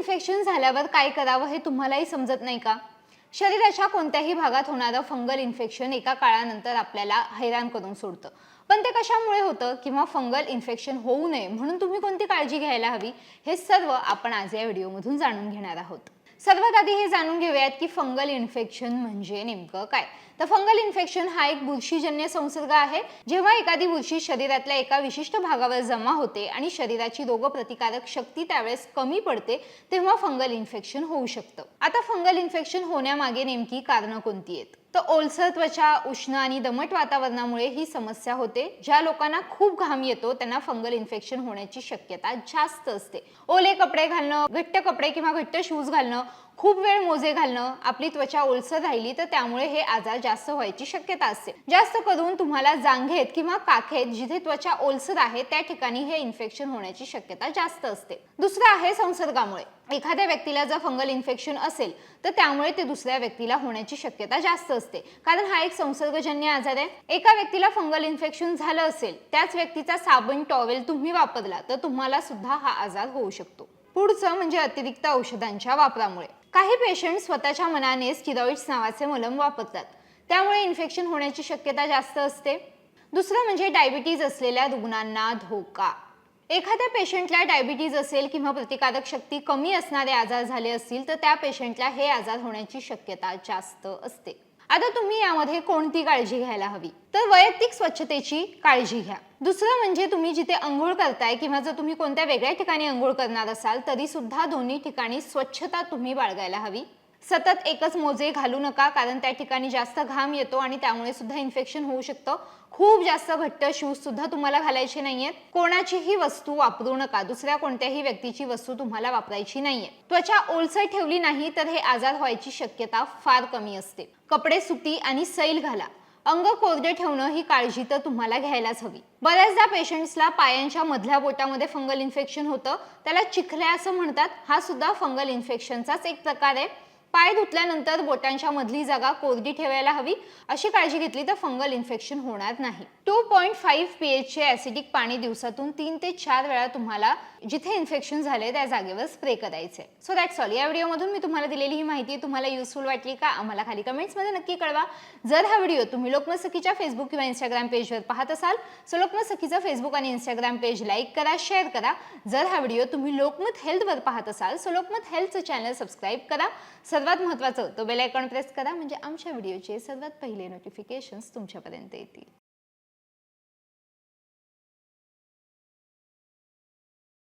Infection झाल्यावर काय करावं हे तुम्हालाही समजत नाही का? शरीराच्या कोणत्याही भागात होणारं फंगल इन्फेक्शन एका काळानंतर आपल्याला हैराण करून सोडतं. पण ते कशामुळे होतं? किंवा फंगल इन्फेक्शन होऊ नये म्हणून तुम्ही कोणती काळजी घ्यायला हवी? हे सर्व आपण आज या व्हिडिओमधून जाणून घेणार आहोत. सर्वात आधी हे जाणून घेऊयात की फंगल इन्फेक्शन म्हणजे नेमकं काय? तर फंगल इन्फेक्शन हा एक बुरशीजन्य संसर्ग आहे. जेव्हा एखादी बुरशी शरीरातल्या एका विशिष्ट भागावर जमा होते आणि शरीराची रोगप्रतिकारक शक्ती त्यावेळेस कमी पडते तेव्हा फंगल इन्फेक्शन होऊ शकतं. आता फंगल इन्फेक्शन होण्यामागे नेमकी कारणं कोणती आहेत? तर ओलसर त्वचा उष्ण आणि दमट वातावरणामुळे ही समस्या होते. ज्या लोकांना खूप घाम येतो त्यांना फंगल इन्फेक्शन होण्याची शक्यता जास्त असते. ओले कपडे घालणं घट्ट कपडे किंवा घट्ट शूज घालणं खूप वेळ मोजे घालणं आपली त्वचा ओलसर राहिली तर त्यामुळे हे आजार जास्त व्हायची शक्यता असते. जास्त करून तुम्हाला जांघेत किंवा काखेत जिथे त्वचा ओलसर आहे त्या ठिकाणी हे इन्फेक्शन होण्याची शक्यता जास्त असते. दुसरं आहे संसर्गामुळे. एखाद्या व्यक्तीला जर फंगल इन्फेक्शन असेल तर त्यामुळे ते दुसऱ्या व्यक्तीला होण्याची शक्यता जास्त असते. कारण हा एक संसर्गजन्य आजार आहे. एका व्यक्तीला फंगल इन्फेक्शन झालं असेल त्याच व्यक्तीचा साबण टॉवेल तुम्ही वापरला तर तुम्हाला सुद्धा हा आजार होऊ शकतो. पुढचं म्हणजे अतिरिक्त औषधांच्या वापरामुळे. काही पेशंट स्वतःच्या मनाने स्टिरॉइड्स नावाचे मलम वापरतात. त्यामुळे इन्फेक्शन होण्याची शक्यता जास्त असते. दुसरं म्हणजे डायबिटीज असलेल्या रुग्णांना धोका. एखाद्या पेशंटला डायबिटीज असेल किंवा प्रतिकारक शक्ती कमी असणारे आजार झाले असतील तर त्या पेशंटला हे आजार होण्याची शक्यता जास्त असते. आता तुम्ही यामध्ये कोणती काळजी घ्यायला हवी? तर वैयक्तिक स्वच्छतेची काळजी घ्या. दुसरं म्हणजे तुम्ही जिथे अंघोळ करताय किंवा जर तुम्ही कोणत्या वेगळ्या ठिकाणी अंघोळ करणार असाल तरी सुद्धा दोन्ही ठिकाणी स्वच्छता तुम्ही बाळगायला हवी. सतत एकच मोजे घालू नका कारण त्या ठिकाणी जास्त घाम येतो आणि त्यामुळे सुद्धा इन्फेक्शन होऊ शकतं. खूप जास्त घट्ट शूज सुद्धा तुम्हाला घालायचे नाहीयेत. कोणाचीही वस्तू वापरू नका. दुसऱ्या कोणत्याही व्यक्तीची वस्तू तुम्हाला वापरायची नाहीये. त्वचा ओलसर ठेवली नाही तर हे आजार व्हायची शक्यता फार कमी असते. कपडे सुती आणि सैल घाला. अंग कोरडे ठेवणं ही काळजी तर तुम्हाला घ्यायलाच हवी. बऱ्याचदा पेशंट्सला पायांच्या मधल्या बोटामध्ये फंगल इन्फेक्शन होतं. त्याला चिखल्या असं म्हणतात. हा सुद्धा फंगल इन्फेक्शनचाच एक प्रकार आहे. पाय धुतल्यानंतर बोटांच्या मधली जागा कोरडी ठेवायला हवी. अशी काळजी घेतली तर फंगल इन्फेक्शन होणार नाही. टू पॉईंट फाईव्ह पी एचचे ॲसिडिक पाणी दिवसातून तीन ते चार वेळा तुम्हाला जिथे इन्फेक्शन झाले त्या जागेवर स्प्रे करायचे सो दॅट्स ऑल या व्हिडिओमधून मी तुम्हाला दिलेली ही माहिती तुम्हाला युजफुल वाटली का? आम्हाला खाली कमेंट्समध्ये नक्की कळवा. जर हा व्हिडिओ तुम्ही लोकमत सखीच्या फेसबुक किंवा इंस्टाग्राम पेजवर पाहत असाल सो लोकमत फेसबुक आणि इंस्टाग्राम पेज लाईक करा शेअर करा. जर हा व्हिडिओ तुम्ही लोकमत हेल्थवर पाहत असाल सो लोकमत हेल्थचं चॅनल सबस्क्राईब करा. सर्वात महत्त्वाचं तो बेल आयकॉन प्रेस करा म्हणजे आमच्या व्हिडिओचे सर्वात पहिले नोटिफिकेशन्स तुमच्यापर्यंत येतील.